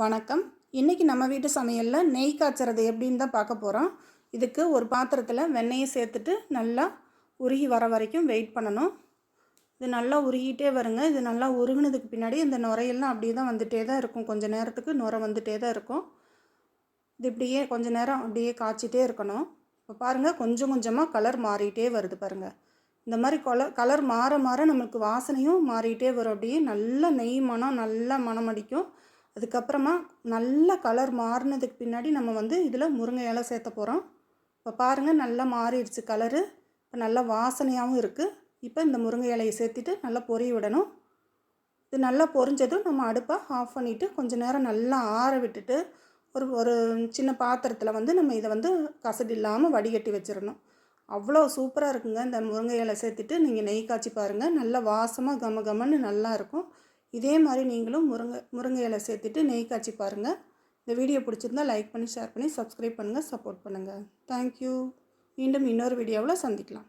வணக்கம். இன்றைக்கி நம்ம வீட்டு சமையலில் நெய் காய்ச்சறது எப்படின்னு தான் பார்க்க போகிறோம் இதுக்கு ஒரு பாத்திரத்தில் வெண்ணெயை சேர்த்துட்டு நல்லா உருகி வர வரைக்கும் வெயிட் பண்ணணும். இது நல்லா உருகிட்டே வருங்க. இது நல்லா உருகுனதுக்கு பின்னாடி இந்த நுரையெல்லாம் அப்படியே தான் வந்துகிட்டே தான் இருக்கும். கொஞ்சம் நேரத்துக்கு நுரை வந்துகிட்டே தான் இருக்கும். இது இப்படியே கொஞ்ச நேரம் அப்படியே காய்ச்சிட்டே இருக்கணும். இப்போ பாருங்கள் கொஞ்சம் கொஞ்சமாக கலர் மாறிட்டே வருது பாருங்கள் இந்த மாதிரி கலர் கலர் மாற மாற நம்மளுக்கு வாசனையும் மாறிட்டே வரும். அப்படியே நல்ல நெய் மனம் நல்லா மனம் அடிக்கும் அதுக்கப்புறமா நல்லா கலர் மாறினதுக்கு பின்னாடி நம்ம வந்து இதில் முருங்கை இலை சேர்த்த போகிறோம் இப்போ பாருங்கள் நல்லா மாறிடுச்சு கலரு இப்போ நல்லா வாசனையாகவும் இருக்குது இப்போ இந்த முருங்கை இலையை சேர்த்துட்டு நல்லா பொரிய விடணும். இது நல்லா பொரிஞ்சதும் நம்ம அடுப்பை ஆஃப் பண்ணிவிட்டு கொஞ்சம் நேரம் நல்லா ஆற விட்டுட்டு ஒரு ஒரு சின்ன பாத்திரத்தில் வந்து நம்ம இதை வந்து கசடு இல்லாமல் வடிகட்டி வச்சிடணும். அவ்வளோ சூப்பராக இருக்குங்க இந்த முருங்கை இலை சேர்த்துட்டு. நீங்கள் நெய் காய்ச்சி பாருங்கள் நல்லா வாசமாக கம கமன்னு நல்லா இருக்கும். இதே மாதிரி நீங்களும் முருங்கை முருங்கை இலை சேர்த்துட்டு நெய் காய்ச்சி பாருங்கள் இந்த வீடியோ பிடிச்சிருந்தா லைக் பண்ணி ஷேர் பண்ணி சப்ஸ்கிரைப் பண்ணுங்கள் சப்போர்ட் பண்ணுங்கள் தேங்க்யூ மீண்டும் இன்னொரு வீடியோவில் சந்திக்கலாம்.